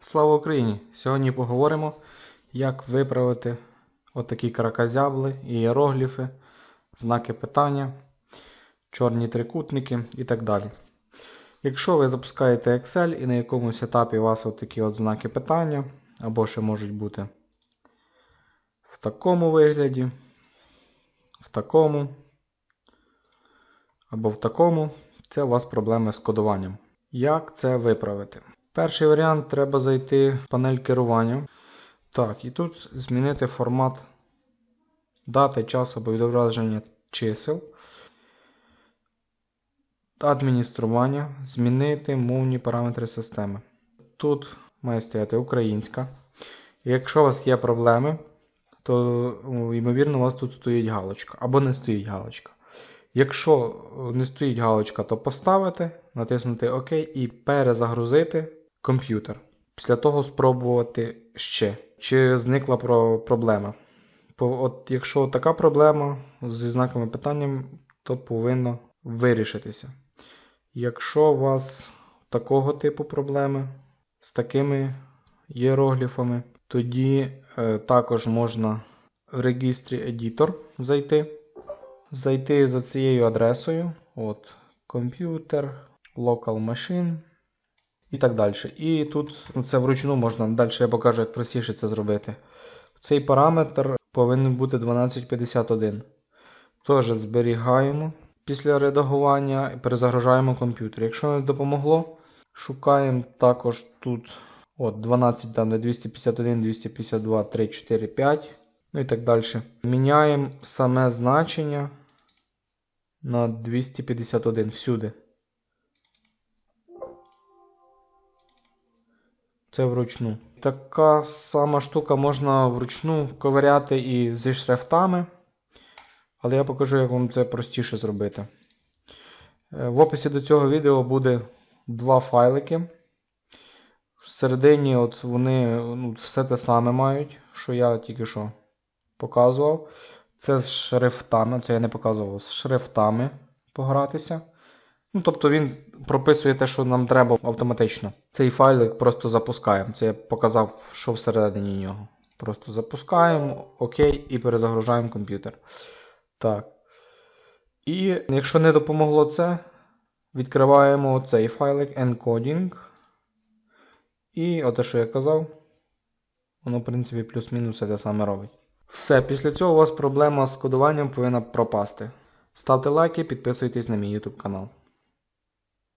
Слава Україні! Сьогодні поговоримо, як виправити отакі каракозябли, ієрогліфи, знаки питання, чорні трикутники і так далі. Якщо ви запускаєте Excel і на якомусь етапі у вас отакі от знаки питання, або ще можуть бути в такому вигляді, в такому, або в такому, це у вас проблеми з кодуванням. Як це виправити? Перший варіант треба зайти в панель керування. Так, і тут змінити формат дати, часу або відображення чисел. Адміністрування. Змінити мовні параметри системи. Тут має стояти українська. Якщо у вас є проблеми, то, ймовірно, у вас тут стоїть галочка або не стоїть галочка. Якщо не стоїть галочка, то поставити, натиснути ОК і перезагрузити комп'ютер. Після того спробувати ще, чи зникла про- проблема. От Якщо така проблема зі знаками питання, то повинно вирішитися. Якщо у вас такого типу проблеми з такими іерогліфами, тоді е, також можна в регістрі Editor зайти. Зайти за цією адресою. От, комп'ютер, local machine і так далі. І тут ну, це вручну можна. Далі я покажу, як простіше це зробити. Цей параметр повинен бути 1251. Тож зберігаємо після редагування і перезагружаємо комп'ютер. Якщо не допомогло, шукаємо також тут от 12, там де 251, 252, 3, 4, 5. Ну і так далі. Міняємо саме значення на 251 всюди. Це вручну. Така сама штука можна вручну ковиряти і зі шрифтами. Але я покажу, як вам це простіше зробити. Е, В описі до цього відео буде два файлики. Всередині от вони ну, все те саме мають, що я тільки що показував. Це з шрифтами, це я не показував, з шрифтами погратися. Ну, тобто він прописує те, що нам треба автоматично. Цей файлик просто запускаємо. Це я показав, що всередині нього. Просто запускаємо, ОК, і перезагружаємо комп'ютер. Так. І якщо не допомогло це, відкриваємо цей файлик encoding. І оте, що я казав, воно, в принципі, плюс-мінус все те саме робить. Все, після цього у вас проблема з кодуванням повинна пропасти. Ставте лайки, підписуйтесь на мій YouTube канал.